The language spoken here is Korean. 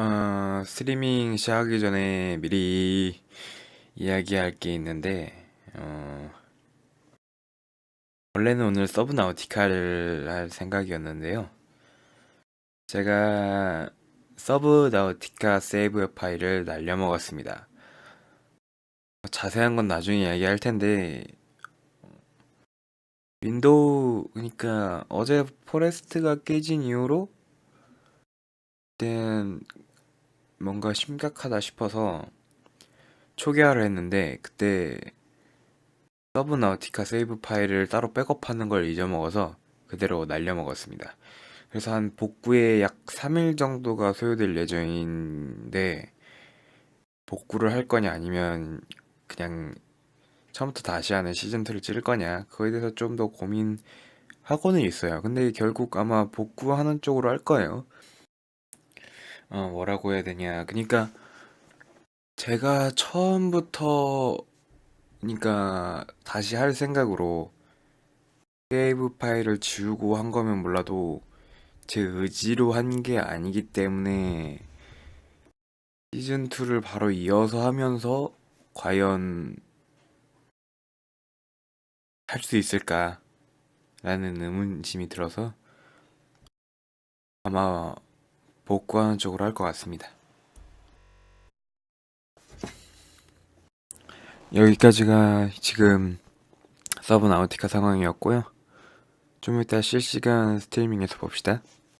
어, 스트리밍 시작하기 전에 미리 이야기할 게 있는데, 어, 원래는 오늘 서브 나우티카를 할 생각이었는데요. 제가 서브 나우티카 세이브 파일을 날려먹었습니다. 자세한 건 나중에 이야기할 텐데, 윈도우, 그러니까 어제 포레스트가 깨진 이후로 그땐 뭔가 심각하다 싶어서 초기화를 했는데 그때 서브 나우티카 세이브 파일을 따로 백업하는 걸 잊어먹어서 그대로 날려먹었습니다. 그래서 한 복구에 약 3일 정도가 소요될 예정인데 복구를 할 거냐 아니면 그냥 처음부터 다시 하는 시즌2를 찌를 거냐 그거에 대해서 좀 더 고민하고는 있어요. 근데 결국 아마 복구하는 쪽으로 할 거예요. 어, 뭐라고 해야 되냐. 그러니까 제가 처음부터 그러니까 다시 할 생각으로 세이브 파일을 지우고 한 거면 몰라도 제 의지로 한 게 아니기 때문에 시즌 2를 바로 이어서 하면서 과연 할 수 있을까라는 의문심이 들어서 아마 복구하는 쪽으로 할 것 같습니다. 여기까지가 지금 서브 나우티카 상황이었고요. 좀 이따 실시간 스트리밍에서 봅시다.